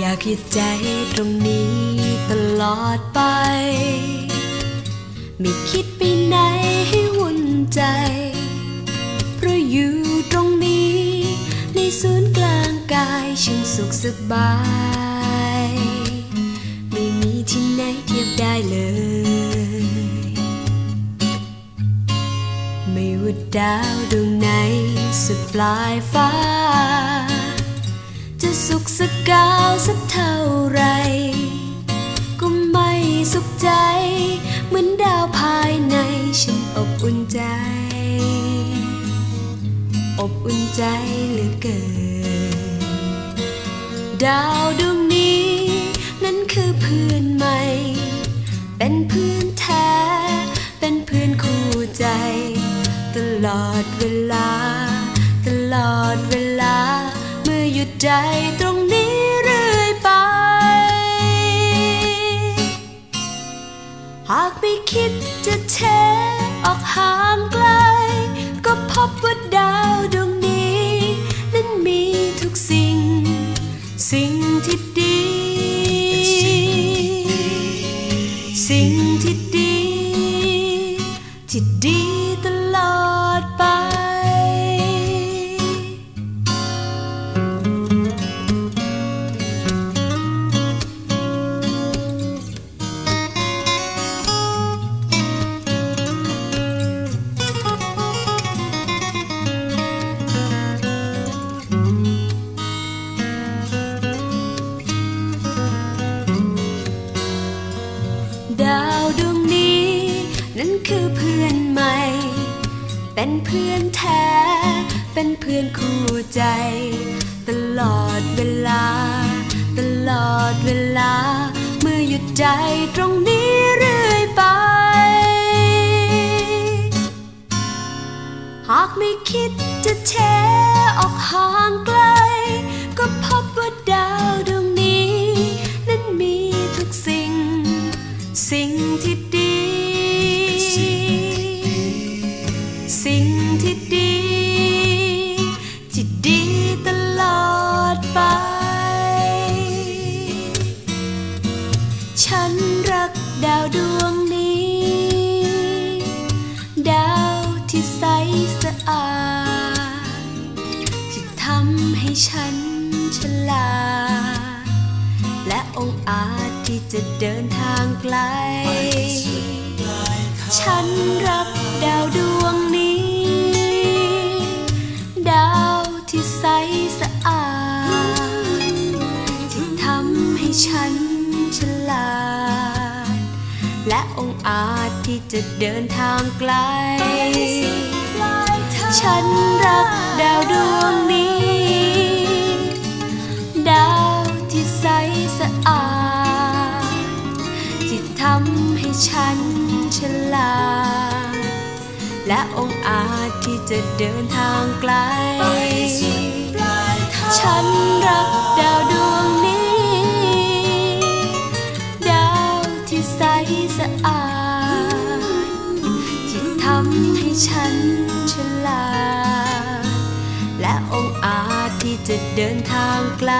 อยากหยุดใจตรงนี้ตลอดไป ไม่คิดไปไหนให้วุ่นใจ เพราะอยู่ตรงนี้ ในศูนย์กลางกายฉันสุขสบาย ไม่มีที่ไหนเทียบได้เลย ไม่ว่าดาวดวงไหนสุดปลายฟ้า จะสุขสักกาวสักเท่าไร ก็ไม่สุขใจ เหมือนดาวภายในฉันอบอุ่นใจ อบอุ่นใจเหลือเกิน ดาวดวงนี้ นั้นคือเพื่อนใหม่ เป็นเพื่อนแท้ เป็นเพื่อนคู่ใจ ตลอดเวลา ดใจตรงนี้เรื่อยไป หากไม่คิดจะเทออกห่างไกล ก็พบว่าดาวดวงนี้ นั้นมีทุกสิ่ง สิ่งที่ดี สิ่งที่ดี ที่ดี คือเพื่อนใหม่ เป็นเพื่อนแท้ เป็นเพื่อนคู่ใจ ตลอดเวลา ตลอดเวลา เมื่อหยุดใจตรงนี้เรื่อยไป หากไม่คิดจะแช ที่ใสสะอาดที่ทำให้ฉันฉลาดและองค์อาจที่จะเดินทางไกล ฉันรักดาวดวงนี้ ดาวที่ใสสะอาดที่ทำให้ฉัน และองค์อาจที่จะเดินทางไกล ฉันรักดาวดวงนี้ ดาวที่ใสสะอาด ที่ทำให้ฉันฉลาด และองค์อาจที่จะเดินทางไกล ฉันรัก ฉันฉลาดและองค์อาจที่จะเดินทางไกล